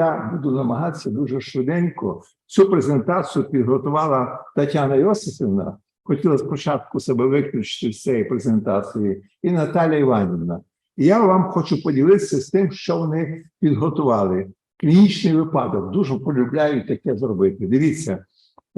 Я буду намагатися дуже швиденько. Цю презентацію підготувала Тетяна Йосифівна. Хотіла спочатку себе виключити з цієї презентації, і Наталя Іванівна. І я вам хочу поділитися з тим, що вони підготували. Клінічний випадок. Дуже полюбляю таке зробити. Дивіться,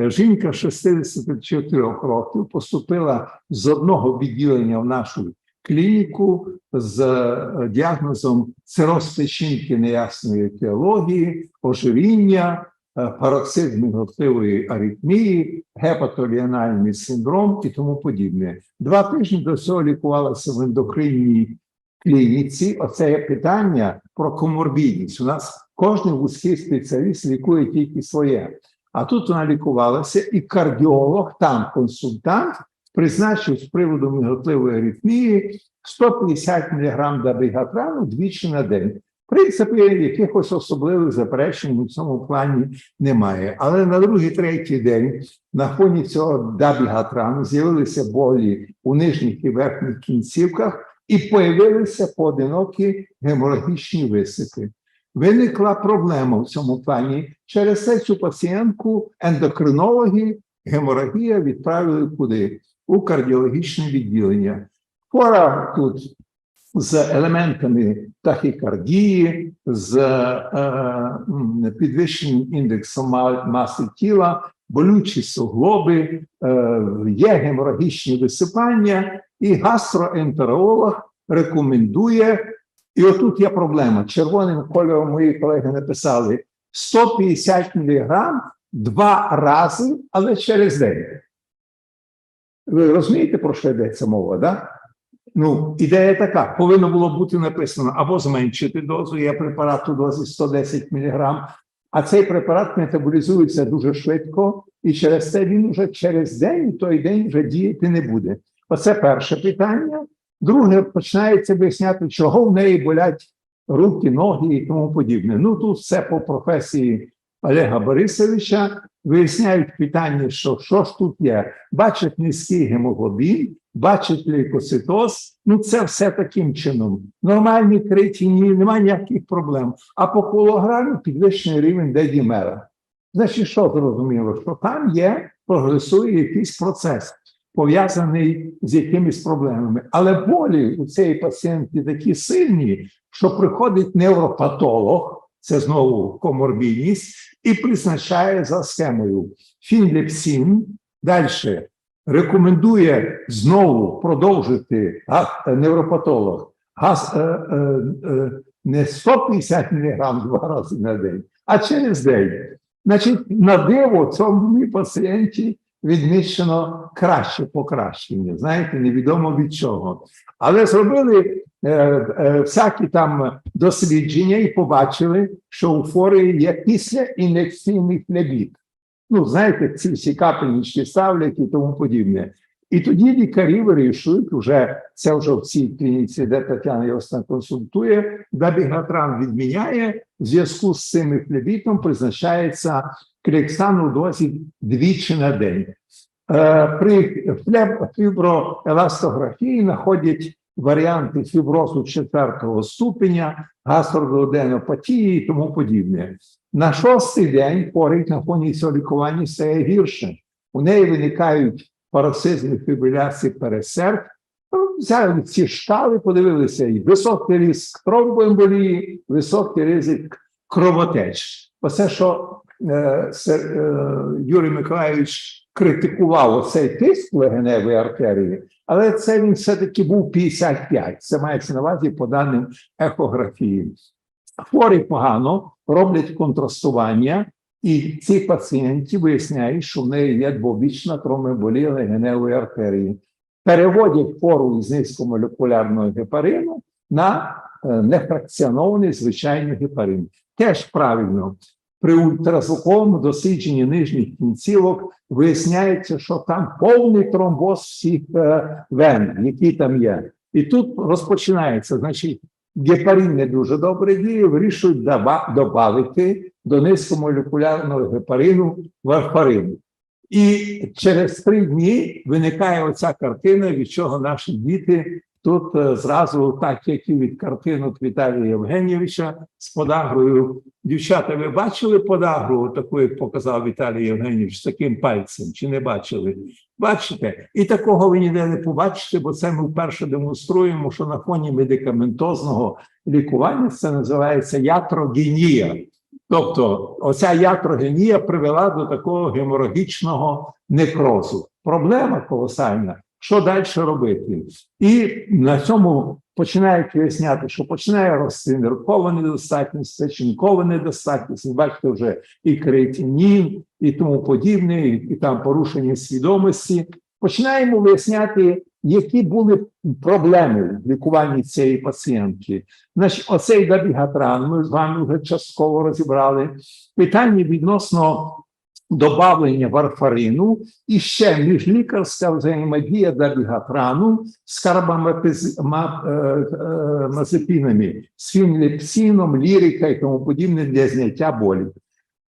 е, жінка 64 років поступила з одного відділення в нашу клініку з е, діагнозом цироз печінки неясної теології, ожиріння, е, пароксид міготливої аритмії, гепатоліональний синдром і тому подібне. Два тижні до цього лікувалася в ендокринній клініці. Оце питання про коморбідність. У нас кожен вузький спеціаліст лікує тільки своє. А тут вона лікувалася, і кардіолог, там консультант, призначив з приводу миготливої аритмії 150 мг дабігатрану двічі на день. Принципі, якихось особливих заперечень у цьому плані немає. Але на другий, третій день на фоні цього дабігатрану з'явилися болі у нижніх і верхніх кінцівках і появилися поодинокі геморагічні висипи. Виникла проблема в цьому плані. Через це цю пацієнтку ендокринологи геморагія відправили куди? У кардіологічне відділення. Хвора тут з елементами тахікардії, з е, підвищеним індексом маси тіла, болючі суглоби, е, є геморагічні висипання, і гастроентеролог рекомендує. І отут є проблема. Червоним кольором мої колеги написали 150 мг два рази, але через день. Ви розумієте, про що йдеться мова, да? Ну, ідея така: повинно було бути написано або зменшити дозу, є препарат у дозі 110 мг, а цей препарат метаболізується дуже швидко, і через це він вже через день, той день вже діяти не буде. Оце перше питання. Друге, починається виясняти, чого в неї болять руки, ноги і тому подібне. Ну тут все по професії Олега Борисовича. Виясняють питання, що, що ж тут є. Бачать низький гемоглобін, бачать лейкоцитоз. Ну це все таким чином. Нормальні кретіні, немає ніяких проблем. А по колограмі підвищений рівень дедімера. Значить, що зрозуміло? Що там є, прогресує якийсь процес пов'язаний з якимись проблемами. Але болі у цієї пацієнтки такі сильні, що приходить невропатолог, це знову коморбідність, і призначає за схемою фінлепсин. Далі рекомендує знову продовжити невропатолог газ, е, е, е, не 150 мг два рази на день, а через день. Значить, на диво цьому пацієнті відмічено краще покращення. Знаєте, невідомо від чого. Але зробили е, е, всякі там дослідження і побачили, що у хворої є післяін'єкційний флебіт. Ну, знаєте, ці всі капельнички ставлять і тому подібне. І тоді лікарі вирішують, уже це вже в цій клініці, де Тетяна Йосна консультує, дабігратран відміняє, в зв'язку з цим флебітом призначається кліксан у дозі двічі на день. Е, При фіброеластографії знаходять варіанти фіброзу четвертого ступеня, гастрододенопатії і тому подібне. На шостий день хворий на фоні цього лікування стає гірше. У неї виникають пароксизми фібриляції пересерд. Ну, Взяли ці шкали, подивилися і високий ризик тромбоемболії, високий ризик кровотеч. Оце, що Юрій Миколаївич критикував оцей тиск легеневої артерії, але це він все-таки був 55. Це мається на увазі по даним ехографії. Хворі погано роблять контрастування, і ці пацієнти виясняють, що в неї є двобічна тромболія легеневої артерії. Переводять хвору з низькомолекулярного гепарину на е, нефракціонований звичайний гепарин. Теж правильно. При ультразвуковому дослідженні нижніх кінцівок виясняється, що там повний тромбоз всіх е, вен, які там є. І тут розпочинається, значить, гепарин не дуже добре діє, вирішують додати до низькомолекулярного гепарину варфарину. І через три дні виникає оця картина, від чого наші діти Тут е, зразу, так як і від картинок Віталія Євгенійовича з подагрою. Дівчата, ви бачили подагру, таку, як показав Віталій Євгенійович, з таким пальцем, чи не бачили? Бачите? І такого ви ніде не побачите, бо це ми вперше демонструємо, що на фоні медикаментозного лікування це називається ятрогенія. Тобто, оця ятрогенія привела до такого геморагічного некрозу. Проблема колосальна. Що далі робити? І на цьому починають виясняти, що починає рости ниркова недостатність, печінкова недостатність. Бачите, вже і креатинін, і тому подібне, і, і там порушення свідомості. Починаємо виясняти, які були проблеми в лікуванні цієї пацієнтки. Значить, оцей дабігатран ми з вами вже частково розібрали. Питання відносно добавлення варфарину і ще міжлікарська взаємодія дабігатрану з карбамазепінами, з фінлепсином, лірика і тому подібне для зняття болі.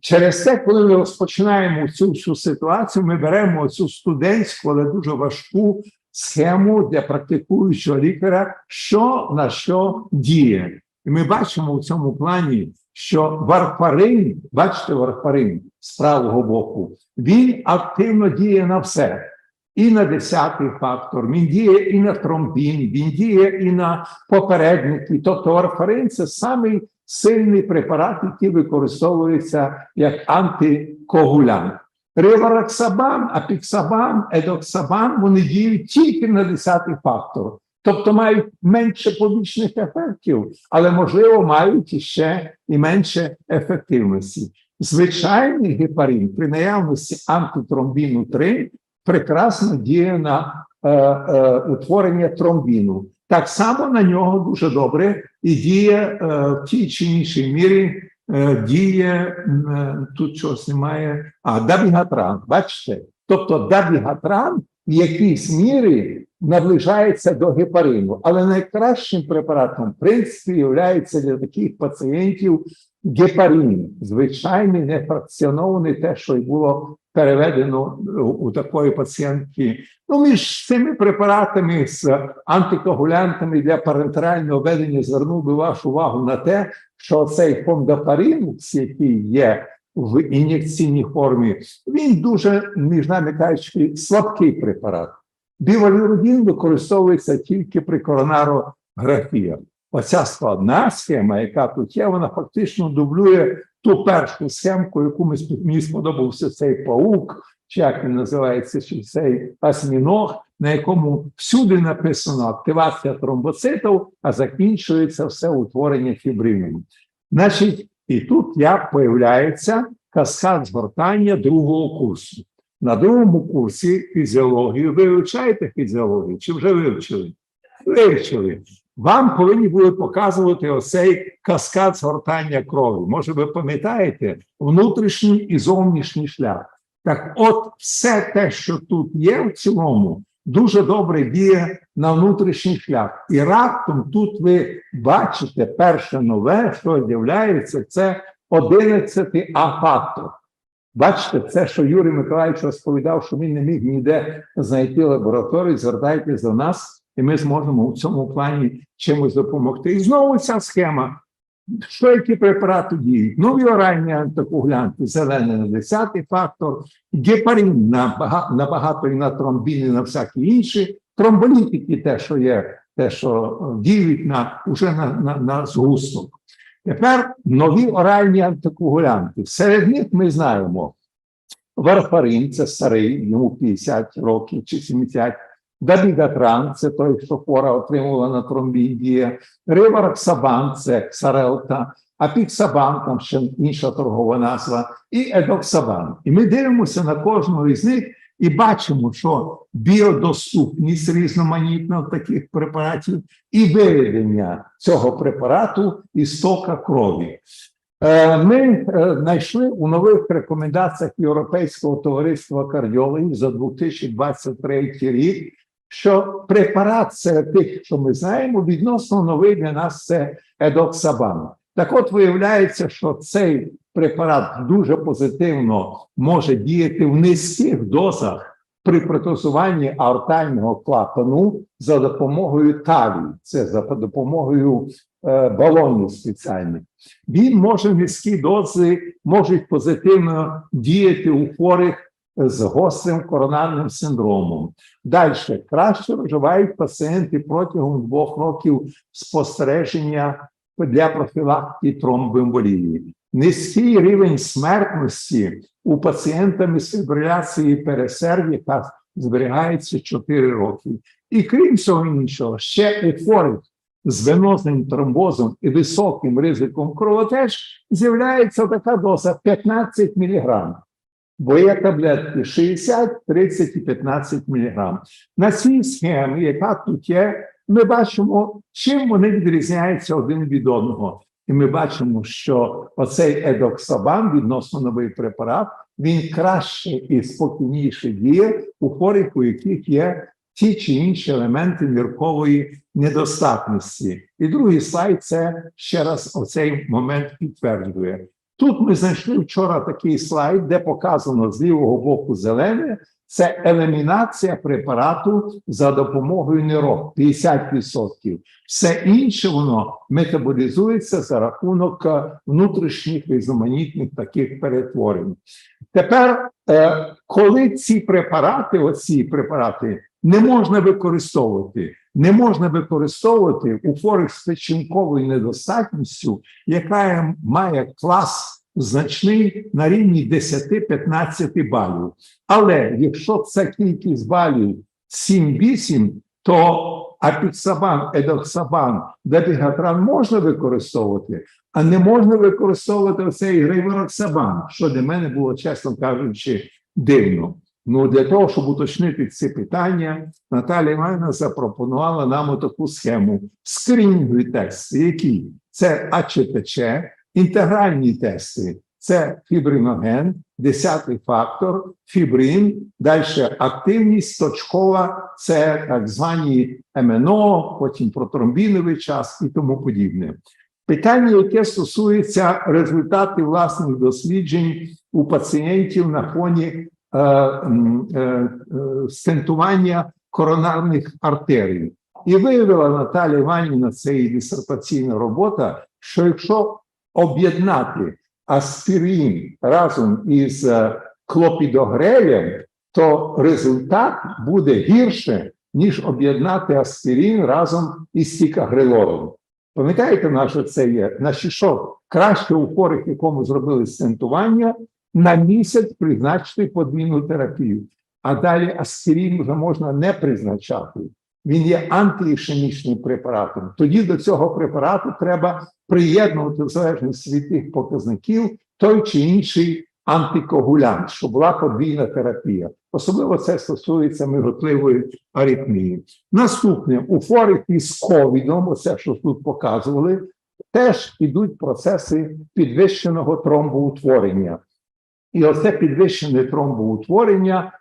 Через це, коли ми розпочинаємо цю всю ситуацію, ми беремо цю студентську, але дуже важку схему для практикуючого лікаря, що на що діє. І ми бачимо в цьому плані, що варфарин, бачите, варфарин з правого боку, він активно діє на все. І на десятий фактор, він діє і на тромбін, він діє і на попередники. Тобто варфарин це самий сильний препарат, який використовується як антикоагулянт. Ревараксабан, апіксабан, едоксабан вони діють тільки на десятий фактор. Тобто мають менше побічних ефектів, але, можливо, мають іще і менше ефективності. Звичайний гепарин при наявності антитромбіну 3 прекрасно діє на е, е, утворення тромбіну. Так само на нього дуже добре і діє е, в тій чи іншій мірі. е, Діє е, тут чогось немає. А дабігатран, бачите? Тобто дабігатран в якійсь мірі наближається до гепарину, але найкращим препаратом, в принципі, є для таких пацієнтів гепарин, звичайний, нефракціонований, те, що й було переведено у, такої пацієнтки. Ну, між цими препаратами з антикоагулянтами для парентерального ведення звернув би вашу увагу на те, що цей фондопарин, який є в ін'єкційній формі, він дуже, між нами кажучи, слабкий препарат. Бівалірудін використовується тільки при коронарографії. Оця складна схема, яка тут є, вона фактично дублює ту першу схемку, яку мені сподобався цей паук, чи як він називається, чи цей осьміног, на якому всюди написано активація тромбоцитів, а закінчується все утворення фібрину. Значить, і тут як появляється каскад згортання другого курсу. На другому курсі фізіологію ви вивчаєте фізіологію чи вже вивчили? Вивчили. Вам повинні були показувати оцей каскад згортання крові. Може, ви пам'ятаєте внутрішній і зовнішній шлях. Так, от, все те, що тут є в цілому, дуже добре діє на внутрішній шлях. І раптом тут ви бачите перше нове, що з'являється, це 11 А фактор. Бачите, це, що Юрій Миколаївич розповідав, що він не міг ніде знайти лабораторію, звертайтеся до нас, і ми зможемо у цьому плані чимось допомогти. І знову ця схема. Що які препарати діють? Нові оральні антикоагулянти, зелений на 10 фактор, гепарин на багато, на багато і на тромбіни, на всякі інші, тромболітики, те, що є, те, що е, діють на уже на, на, на згусток. Тепер нові оральні антикоагулянти. Серед них ми знаємо варфарин, це старий, йому 50 років чи 70. Дабігатран, це той, що хвора отримувала на тромбідії, Ривароксабан, це ксарелта, апіксабан, там ще інша торгова назва, і едоксабан. І ми дивимося на кожного із них і бачимо, що біодоступність різноманітна таких препаратів і виведення цього препарату із тока крові. Е, Ми е, знайшли у нових рекомендаціях Європейського товариства кардіологів за 2023 рік, що препарат серед тих, що ми знаємо, відносно новий для нас це едоксабан. Так от виявляється, що цей препарат дуже позитивно може діяти в низьких дозах при протезуванні аортального клапану за допомогою талії, це за допомогою е, балонів спеціальних. Він може низькі дози можуть позитивно діяти у хворих з гострим коронарним синдромом. Далі краще виживають пацієнти протягом двох років спостереження для профілактики тромбоемболії. Низький рівень смертності у пацієнтами з фібриляцією пересерв'яка зберігається 4 роки. І крім всього іншого, ще хворих з венозним тромбозом і високим ризиком кровотеч з'являється така доза 15 мг. Бо таблетки 60, 30 і 15 мг. На цій схемі, яка тут є, ми бачимо, чим вони відрізняються один від одного. І ми бачимо, що оцей едоксабан, відносно новий препарат, він краще і спокійніше діє у хворих, у яких є ті чи інші елементи ниркової недостатності. І другий слайд це ще раз оцей момент підтверджує. Тут ми знайшли вчора такий слайд, де показано з лівого боку зелене. Це елімінація препарату за допомогою нирок 50%. Все інше воно метаболізується за рахунок е, внутрішніх різноманітних таких перетворень. Тепер, е, коли ці препарати, оці препарати, не можна використовувати, не можна використовувати у хворих з печінковою недостатністю, яка має клас значний на рівні 10-15 балів. Але якщо це кількість балів 7-8, то апіксабан, едоксабан, дебігатран можна використовувати, а не можна використовувати оцей грейвороксабан, що для мене було, чесно кажучи, дивно. Ну, для того, щоб уточнити ці питання, Наталія Івановна запропонувала нам таку схему. Скринінгові тести, які? Це АЧТЧ, інтегральні тести. Це фібриноген, десятий фактор, фібрин, далі активність точкова, це так звані МНО, потім протромбіновий час і тому подібне. Питання, яке стосується результатів власних досліджень у пацієнтів на фоні стентування коронарних артерій. І виявила Наталія Іванівна, це її дисертаційна робота, що якщо об'єднати аспірин разом із е, клопідогрелем, то результат буде гірше, ніж об'єднати аспірин разом із тікагрелором. Пам'ятаєте, на що це є? На що краще у хворих, якому зробили стентування, на місяць призначити подвійну терапію, а далі аспірин вже можна не призначати він є антиішемічним препаратом. Тоді до цього препарату треба приєднувати в залежності від тих показників той чи інший антикоагулянт, щоб була подвійна терапія. Особливо це стосується миготливої аритмії. Наступне у хворих із ковідом, оце що тут показували, теж ідуть процеси підвищеного тромбоутворення. І оце підвищене тромбоутворення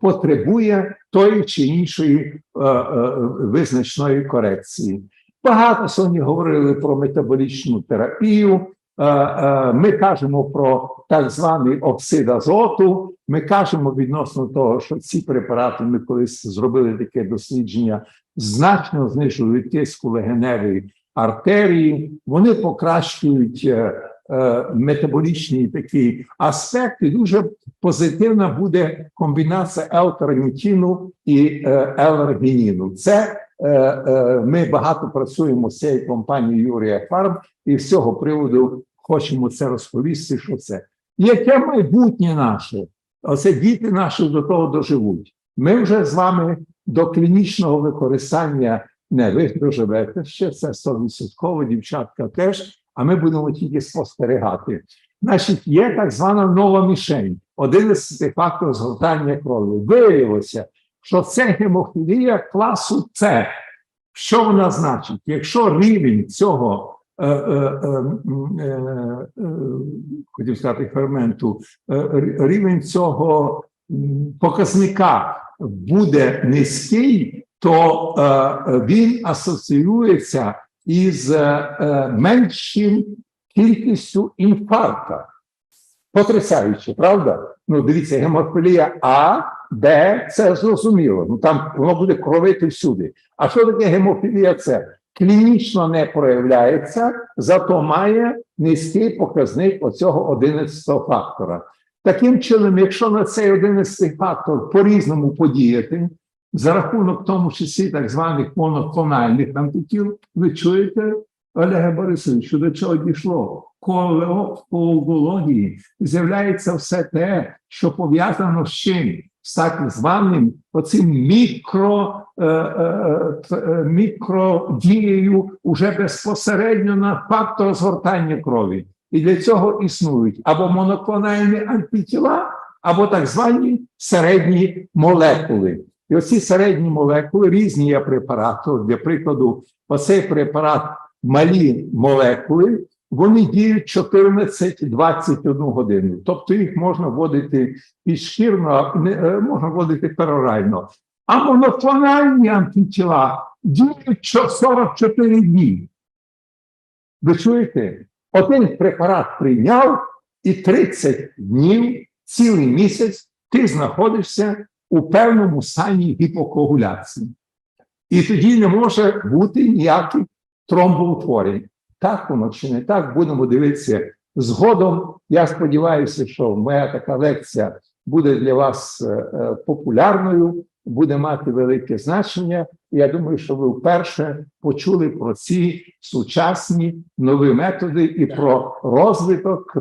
потребує тої чи іншої е, е, визначної корекції. Багато сьогодні говорили про метаболічну терапію. Е, е, ми кажемо про так званий оксид азоту. Ми кажемо відносно того, що ці препарати ми колись зробили таке дослідження, значно знижують тиск у легеневій артерії. Вони покращують е, Е, метаболічні такі аспекти, дуже позитивна буде комбінація елтернітіну і е, елергініну. Це е, ми багато працюємо з цією компанією Юрія Фарм, і з цього приводу хочемо це розповісти. Що це яке майбутнє наше? Оце діти наші до того доживуть. Ми вже з вами до клінічного використання не ви доживете ще це 100%, дівчатка теж а ми будемо тільки спостерігати. Значить, є так звана нова мішень, один із факторів згортання крові. Виявилося, що це гемофілія класу С. Що вона значить? Якщо рівень цього е, е, е, хотів сказати ферменту, рівень цього показника буде низький, то він асоціюється із е, меншим кількістю інфаркта. Потрясаюче, правда? Ну, дивіться, гемофілія А, Б, це зрозуміло. Ну там воно буде кровити всюди. А що таке гемофілія С? Клінічно не проявляється, зато має низький показник оцього 11 фактора. Таким чином, якщо на цей 11 фактор по-різному подіяти, за рахунок в тому числі так званих моноклональних антитіл, ви чуєте, Олега Борисовичу, до чого дійшло? Коагулології з'являється все те, що пов'язано з чим? З так званим оцим мікро, е, е, е, мікродією уже безпосередньо на фактор згортання крові. І для цього існують або моноклональні антитіла, або так звані середні молекули. І оці середні молекули різні є препарати. От, Для прикладу, оцей препарат малі молекули, вони діють 14-21 годину. Тобто їх можна вводити підшкірно, е, можна вводити перорально. А моноклональні антитіла діють 44 дні. Ви чуєте? Один препарат прийняв, і 30 днів, цілий місяць, ти знаходишся у певному стані гіпокоагуляції. І тоді не може бути ніяких тромбоутворень. Так воно чи не так, будемо дивитися згодом. Я сподіваюся, що моя така лекція буде для вас е, е, популярною, буде мати велике значення. Я думаю, що ви вперше почули про ці сучасні нові методи і про розвиток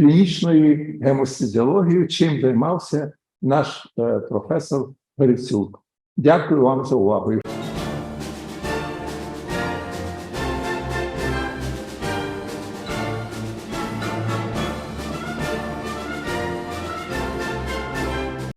м, клінічної гемостезіології, чим займався наш е, професор Грицюк. Дякую вам за увагу.